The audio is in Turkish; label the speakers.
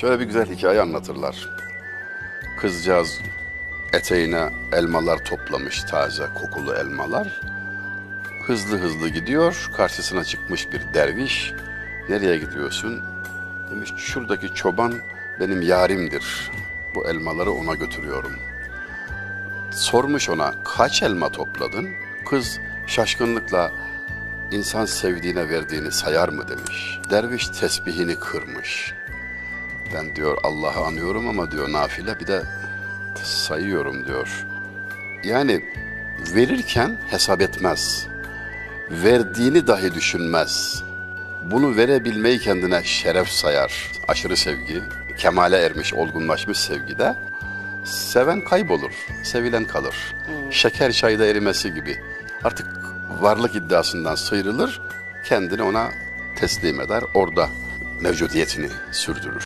Speaker 1: Şöyle bir güzel hikaye anlatırlar. Kızcağız eteğine elmalar toplamış, taze kokulu elmalar. Hızlı hızlı gidiyor, karşısına çıkmış bir derviş. Nereye gidiyorsun? Demiş, şuradaki çoban benim yarimdir. Bu elmaları ona götürüyorum. Sormuş ona, kaç elma topladın? Kız şaşkınlıkla, insan sevdiğine verdiğini sayar mı demiş. Derviş tesbihini kırmış. Ben diyor Allah'ı anıyorum ama diyor nafile bir de sayıyorum diyor. Yani verirken hesap etmez. Verdiğini dahi düşünmez. Bunu verebilmeyi kendine şeref sayar. Aşırı sevgi, kemale ermiş, olgunlaşmış sevgide seven kaybolur, sevilen kalır. Şeker çayda erimesi gibi. Artık varlık iddiasından sıyrılır, kendini ona teslim eder, orada mevcudiyetini sürdürür.